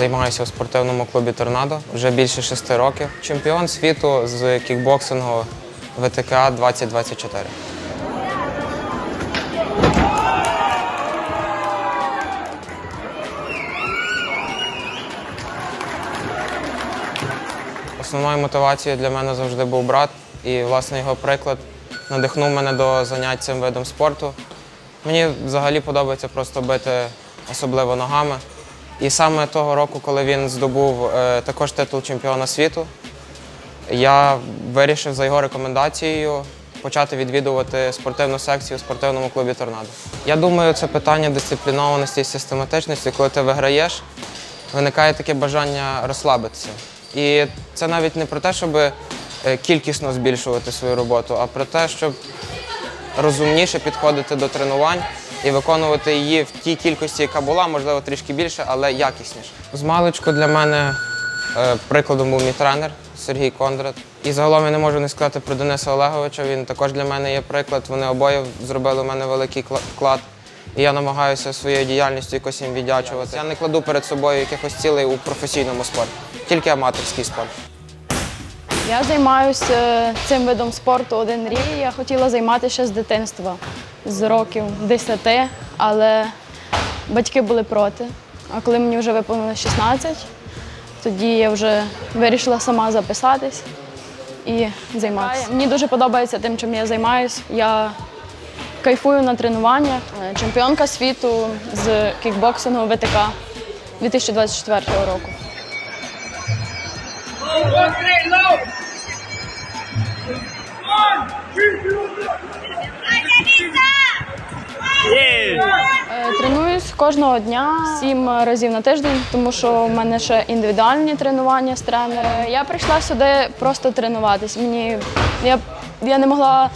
Займаюся у спортивному клубі Торнадо вже більше шести років. Чемпіон світу з кікбоксингу ВТК 2024. Основною мотивацією для мене завжди був брат, і власне його приклад надихнув мене до занять цим видом спорту. Мені взагалі подобається просто бити, особливо ногами. І саме того року, коли він здобув е, також титул чемпіона світу, я вирішив за його рекомендацією почати відвідувати спортивну секцію у спортивному клубі Торнадо. Я думаю, це питання дисциплінованості і систематичності. Коли ти виграєш, виникає таке бажання розслабитися. І це навіть не про те, щоб е, кількісно збільшувати свою роботу, а про те, щоб розумніше підходити до тренувань і виконувати її в тій кількості, яка була, можливо, трішки більше, але якісніше. З маличку для мене е, прикладом був мій тренер Сергій Кондрат. І загалом я не можу не сказати про Дениса Олеговича. Він також для мене є приклад. Вони обоє зробили в мене великий кла- вклад. І я намагаюся своєю діяльністю якось їм віддячувати. Я не кладу перед собою якихось цілей у професійному спорті, тільки аматорський спорт. Я займаюся цим видом спорту один рік. Я хотіла займатися з дитинства, з років 10, але батьки були проти. А коли мені вже виповнилося 16, тоді я вже вирішила сама записатись і займатися. Мені дуже подобається тим, чим я займаюся. Я кайфую на тренуваннях. Е, Чемпіонка світу з кікбоксингу ВТК 2024 року. One, three, low. Е, Тренуюсь кожного дня, сім разів на тиждень, тому що в мене ще індивідуальні тренування з тренером. Я прийшла сюди просто тренуватись. Мені я, я не могла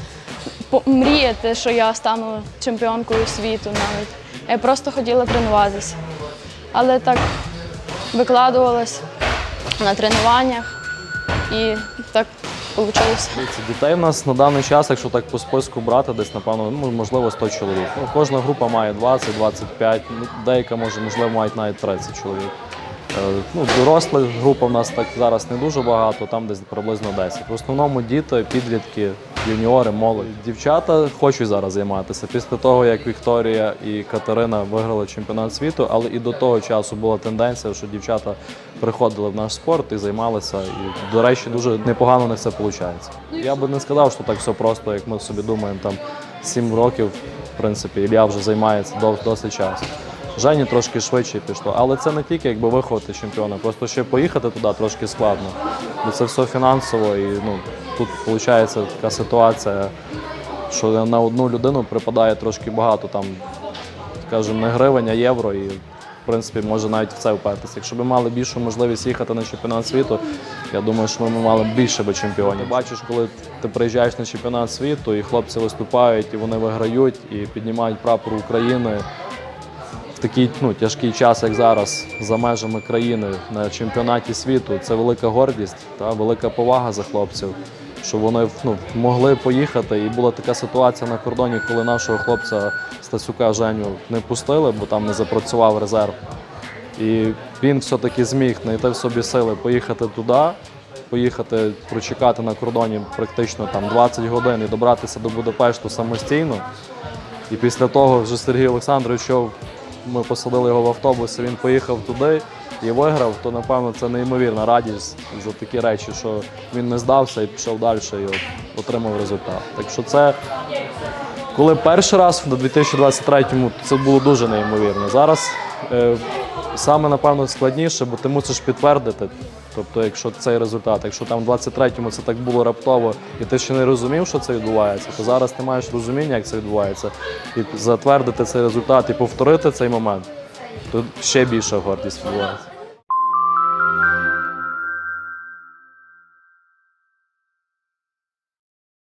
мріяти, що я стану чемпіонкою світу навіть. Я просто хотіла тренуватися. Але так викладувалась на тренуваннях і так вийшло. Дітей в нас на даний час, якщо так по списку брати, десь напевно, ну можливо 100 чоловік. Ну, кожна група має 20-25, ну, деяка може, можливо, мають навіть 30 чоловік. Е, Ну, доросла група в нас так зараз не дуже багато, там десь приблизно 10. В основному діти, підлітки, юніори, молодь. Дівчата хочуть зараз займатися. Після того, як Вікторія і Катерина виграли чемпіонат світу, але і до того часу була тенденція, що дівчата приходили в наш спорт і займалися. І, до речі, дуже непогано не все виходить. Я би не сказав, що так все просто, як ми собі думаємо, там 7 років, в принципі, Ілля вже займається дос- досить часу. Жені трошки швидше пішло, але це не тільки якби виховати чемпіона, просто ще поїхати туди трошки складно. Бо це все фінансово і ну, тут виходить така ситуація, що на одну людину припадає трошки багато, там, скажімо, не гривень, а євро. І в принципі може навіть в це впертися. Якщо б мали більшу можливість їхати на чемпіонат світу, я думаю, що ми б мали більше би чемпіонів. Бачиш, коли ти приїжджаєш на чемпіонат світу, і хлопці виступають, і вони виграють, і піднімають прапор України такий ну, тяжкий час, як зараз, за межами країни на чемпіонаті світу, це велика гордість та велика повага за хлопців. Що вони ну, могли поїхати, і була така ситуація на кордоні, коли нашого хлопця Стасюка Женю не пустили, бо там не запрацював резерв. І він все-таки зміг знайти в собі сили поїхати туди, поїхати прочекати на кордоні практично там 20 годин і добратися до Будапешту самостійно. І після того вже Сергій Олександрович, ми посадили його в автобус, він поїхав туди і виграв, то напевно це неймовірна радість за такі речі, що він не здався і пішов далі і отримав результат. Так що це коли перший раз до 2023-му це було дуже неймовірно. Зараз е, саме напевно складніше, бо ти мусиш підтвердити. Тобто, якщо цей результат, якщо там в 23-му це так було раптово, і ти ще не розумів, що це відбувається, то зараз ти маєш розуміння, як це відбувається, і затвердити цей результат і повторити цей момент, то ще більша гордість відбувається.